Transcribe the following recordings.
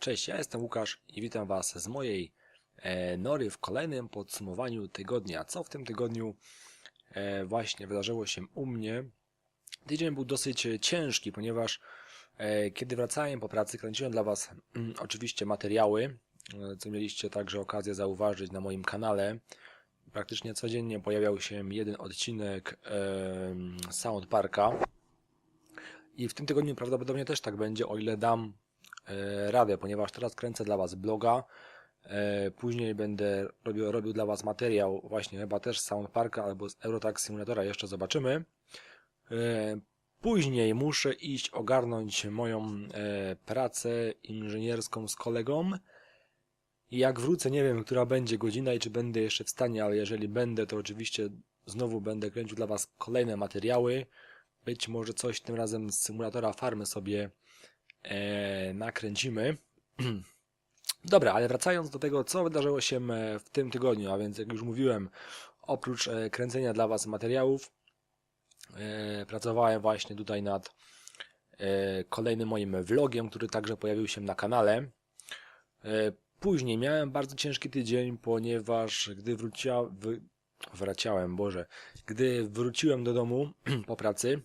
Cześć, ja jestem Łukasz i witam Was z mojej e, nory w kolejnym podsumowaniu tygodnia. Co w tym tygodniu e, właśnie wydarzyło się u mnie? Tydzień był dosyć e, ciężki, ponieważ kiedy wracałem po pracy, kręciłem dla Was mm, oczywiście materiały, co mieliście także okazję zauważyć na moim kanale. Praktycznie codziennie pojawiał się jeden odcinek Sound Parka. I w tym tygodniu prawdopodobnie też tak będzie, o ile dam radę, ponieważ teraz kręcę dla Was bloga. E, później będę robił, robił dla Was materiał właśnie chyba też z Sound Parka albo z Eurotax Simulatora, jeszcze zobaczymy. E, później muszę iść ogarnąć moją e, pracę inżynierską z kolegą. Jak wrócę, nie wiem, która będzie godzina i czy będę jeszcze w stanie, ale jeżeli będę, to oczywiście znowu będę kręcił dla Was kolejne materiały. Być może coś tym razem z symulatora farmy sobie e, nakręcimy. Dobra, ale wracając do tego, co wydarzyło się e, w tym tygodniu, a więc jak już mówiłem, oprócz e, kręcenia dla Was materiałów, e, pracowałem właśnie tutaj nad e, kolejnym moim vlogiem, który także pojawił się na kanale. E, Później miałem bardzo ciężki tydzień, ponieważ gdy wrócia, wy, wraciałem, Boże, gdy wróciłem do domu po pracy,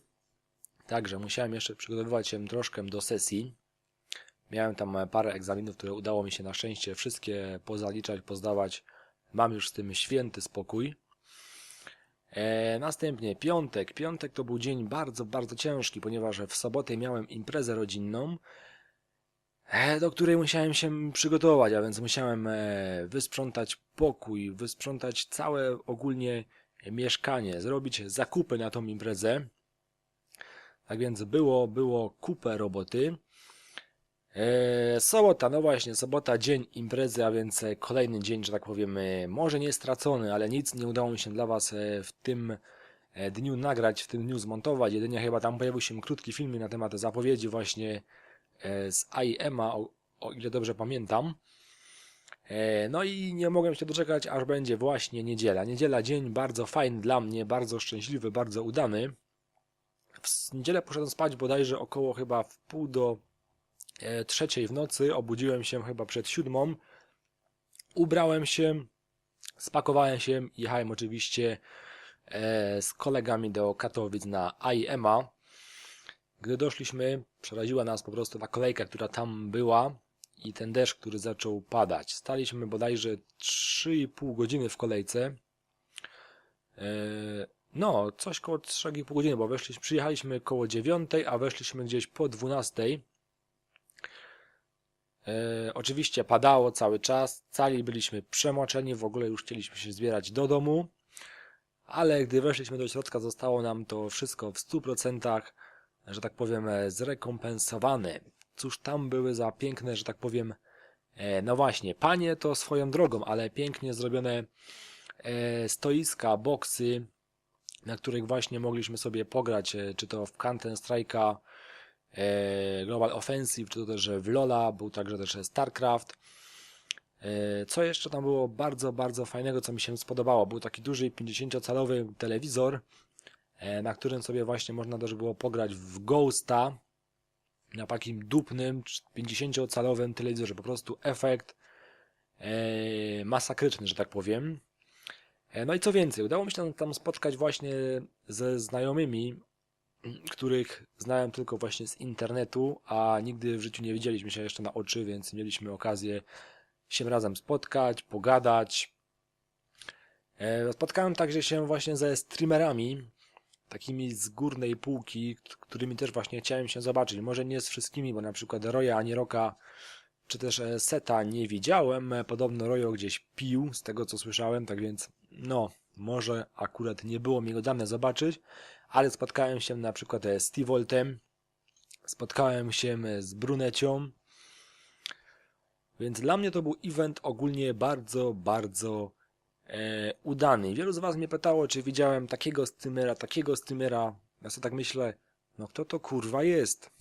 także musiałem jeszcze przygotowywać się troszkę do sesji. Miałem tam parę egzaminów, które udało mi się na szczęście wszystkie pozaliczać, pozdawać. Mam już z tym święty spokój. E, następnie piątek. Piątek to był dzień bardzo, bardzo ciężki, ponieważ w sobotę miałem imprezę rodzinną, e, do której musiałem się przygotować, a więc musiałem e, wysprzątać pokój, wysprzątać całe ogólnie mieszkanie, zrobić zakupy na tą imprezę. Tak więc było, było kupę roboty. Eee, sobota, no właśnie, sobota, dzień imprezy, a więc e, kolejny dzień, że tak powiem, e, może nie stracony, ale nic nie udało mi się dla Was e, w tym e, dniu nagrać, w tym dniu zmontować. Jedynie chyba tam pojawił się krótki film na temat zapowiedzi właśnie e, z IEM-a, o, o ile dobrze pamiętam. E, No i nie mogłem się doczekać, aż będzie właśnie niedziela. Niedziela, dzień bardzo fajny dla mnie, bardzo szczęśliwy, bardzo udany. W niedzielę poszedłem spać bodajże około chyba w pół do e, trzeciej w nocy. Obudziłem się chyba przed siódmą. Ubrałem się, spakowałem się, jechałem oczywiście e, z kolegami do Katowic na IEMA. Gdy doszliśmy, przeraziła nas po prostu ta kolejka, która tam była i ten deszcz, który zaczął padać. Staliśmy bodajże 3,5 godziny w kolejce. No, coś koło 3,5 godziny, bo weszliśmy, przyjechaliśmy koło 9, a weszliśmy gdzieś po 12. E, oczywiście padało cały czas, cali byliśmy przemoczeni, w ogóle już chcieliśmy się zbierać do domu, ale gdy weszliśmy do środka, zostało nam to wszystko w 100%, że tak powiem, e, zrekompensowane. Cóż tam były za piękne, że tak powiem, e, no właśnie, panie to swoją drogą, ale pięknie zrobione e, stoiska, boksy, na których właśnie mogliśmy sobie pograć, e, czy to w Counter Strike'a, e, Global Offensive, czy to też w Lola, był także też StarCraft. E, Co jeszcze tam było bardzo, bardzo fajnego, co mi się spodobało? Był taki duży 50-calowy telewizor, na którym sobie właśnie można też było pograć w Ghosta, na takim dupnym 50-calowym telewizorze. Po prostu efekt masakryczny, że tak powiem. E, No i co więcej, udało mi się tam, tam spotkać właśnie ze znajomymi, których znałem tylko właśnie z internetu, a nigdy w życiu nie widzieliśmy się jeszcze na oczy, więc mieliśmy okazję się razem spotkać, pogadać. E, Spotkałem także się właśnie ze streamerami, takimi z górnej półki, którymi też właśnie chciałem się zobaczyć. Może nie z wszystkimi, bo na przykład Roya ani Roka, czy też e, Seta nie widziałem. Podobno Royo gdzieś pił, z tego co słyszałem, tak więc no, może akurat nie było mi go dane zobaczyć, ale spotkałem się na przykład e, z T-Voltem, spotkałem się e, z Brunecią, więc dla mnie to był event ogólnie bardzo, bardzo e, udany. Wielu z Was mnie pytało, czy widziałem takiego streamera, takiego streamera. Ja sobie tak myślę, no kto to kurwa jest?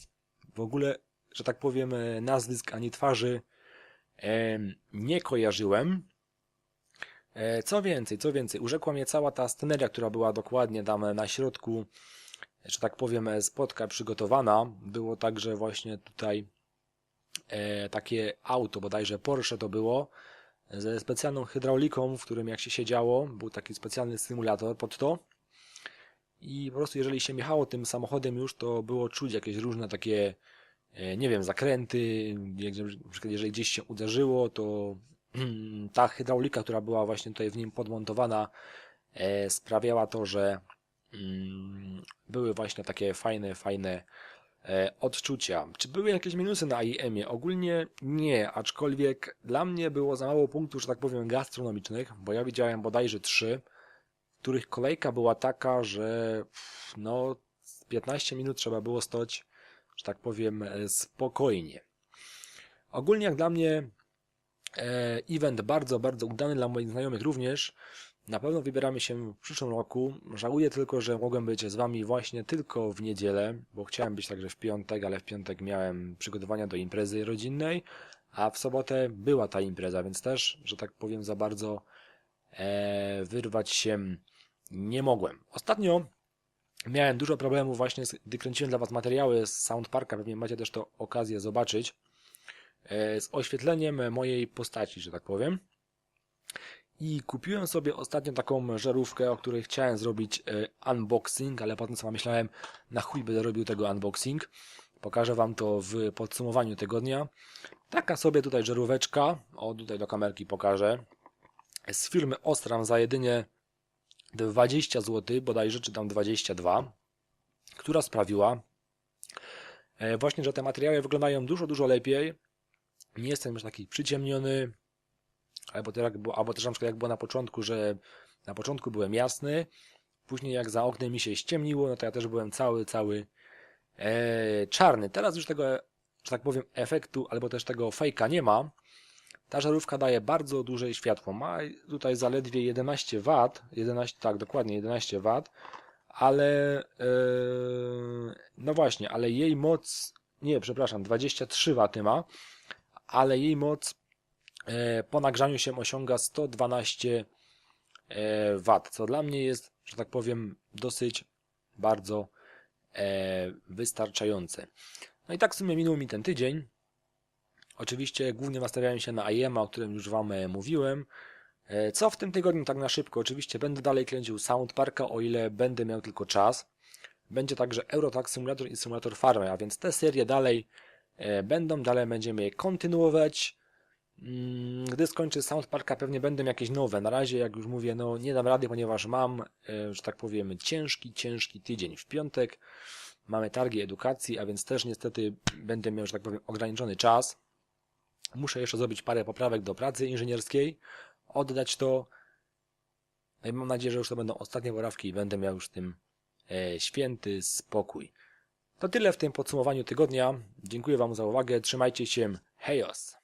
W ogóle, że tak powiem, e, nazwisk ani twarzy e, nie kojarzyłem. E, co więcej, co więcej, urzekła mnie cała ta sceneria, która była dokładnie tam e, na środku, że tak powiem, e, spotka przygotowana. Było także właśnie tutaj e, takie auto, bodajże Porsche to było, ze specjalną hydrauliką, w którym jak się siedziało, był taki specjalny symulator pod to. I po prostu jeżeli się jechało tym samochodem już, to było czuć jakieś różne takie, e, nie wiem, zakręty, na przykład jeżeli gdzieś się uderzyło, to ta hydraulika, która była właśnie tutaj w nim podmontowana, e, sprawiała to, że mm, były właśnie takie fajne, fajne e, odczucia. Czy były jakieś minusy na IEM-ie? Ogólnie nie, aczkolwiek dla mnie było za mało punktów, że tak powiem, gastronomicznych, bo ja widziałem bodajże trzy, których kolejka była taka, że no 15 minut trzeba było stać, że tak powiem, e, spokojnie. Ogólnie jak dla mnie event bardzo, bardzo udany dla moich znajomych również. Na pewno wybieramy się w przyszłym roku. Żałuję tylko, że mogłem być z Wami właśnie tylko w niedzielę, bo chciałem być także w piątek, ale w piątek miałem przygotowania do imprezy rodzinnej, a w sobotę była ta impreza, więc też, że tak powiem, za bardzo e, wyrwać się nie mogłem. Ostatnio miałem dużo problemów właśnie, gdy kręciłem dla Was materiały z Sound Parka, pewnie macie też to okazję zobaczyć, e, z oświetleniem mojej postaci, że tak powiem. I kupiłem sobie ostatnio taką żarówkę, o której chciałem zrobić e, unboxing, ale potem sobie myślałem, na chuj będę robił tego unboxing. Pokażę Wam to w podsumowaniu tygodnia. Taka sobie tutaj żaróweczka, o tutaj do kamerki pokażę, z firmy Ostram za jedynie 20 zł, bodajże, czy tam 22, która sprawiła e, właśnie, że te materiały wyglądają dużo, dużo lepiej. Nie jestem już taki przyciemniony, albo, też jak było, albo też na przykład jak było na początku, że na początku byłem jasny, później jak za oknem mi się ściemniło, no to ja też byłem cały, cały e, czarny. Teraz już tego, że tak powiem, efektu, albo też tego fejka nie ma. Ta żarówka daje bardzo duże światło. Ma tutaj zaledwie 11 W, 11, tak, dokładnie 11 W, ale e, no właśnie, ale jej moc, nie, przepraszam, 23 W ma, ale jej moc e, po nagrzaniu się osiąga 112 e, W, co dla mnie jest, że tak powiem, dosyć bardzo e, wystarczające. No i tak w sumie minął mi ten tydzień. Oczywiście głównie nastawiałem się na IEM, o którym już Wam mówiłem. Co w tym tygodniu tak na szybko? Oczywiście będę dalej kręcił Sound Parka, o ile będę miał tylko czas. Będzie także Eurotrack Simulator i Simulator Farmy, a więc te serie dalej będą, dalej będziemy je kontynuować. Mm, Gdy skończę Sound Parka, pewnie będą jakieś nowe. Na razie, jak już mówię, no nie dam rady, ponieważ mam, e, że tak powiem, ciężki, ciężki tydzień. W piątek mamy targi edukacji, a więc też niestety będę miał, że tak powiem, ograniczony czas. Muszę jeszcze zrobić parę poprawek do pracy inżynierskiej, oddać to. No i mam nadzieję, że już to będą ostatnie poprawki i będę miał już tym e, święty spokój. To tyle w tym podsumowaniu tygodnia. Dziękuję Wam za uwagę. Trzymajcie się. Hejos!